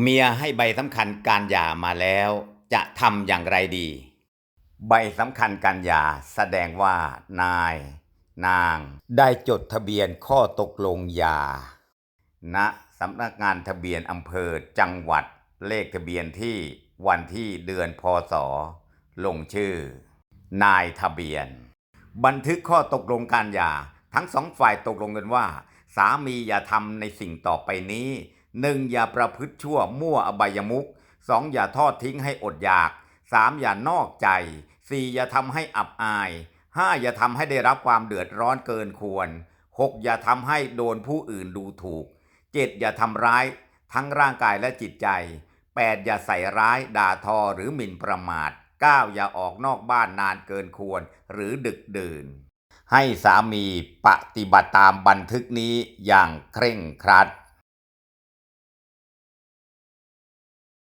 เมียให้ใบสำคัญการหย่ามาแล้ว จะทำอย่างไรดี ใบสำคัญการหย่าแสดงว่านาย นางได้จดทะเบียนข้อตกลงหย่าณสำนักงานทะเบียนอำเภอจังหวัด เลขทะเบียนที่วันที่เดือนพศ ลงชื่อ นายทะเบียน บันทึกข้อตกลงการหย่า ทั้งสองฝ่ายตกลงกันว่า สามีอย่าทำในสิ่งต่อไปนี้ หนึ่งอย่าประพฤติชั่วมั่วอบายมุขสองอย่าทอดทิ้งให้อดอยากสามอย่านอกใจสี่อย่าทำให้อับอายห้าอย่าทำให้ได้รับความเดือดร้อนเกินควรหกอย่าทำให้โดนผู้อื่นดูถูกเจ็ดอย่าทำร้าย ทั้งร่างกายและจิตใจแปดอย่าใส่ร้ายด่าทอหรือหมิ่นประมาทเก้าอย่าออกนอกบ้านนานเกินควร หรือดึกดื่น ให้สามีปฏิบัติตามบันทึกนี้อย่างเคร่งครัด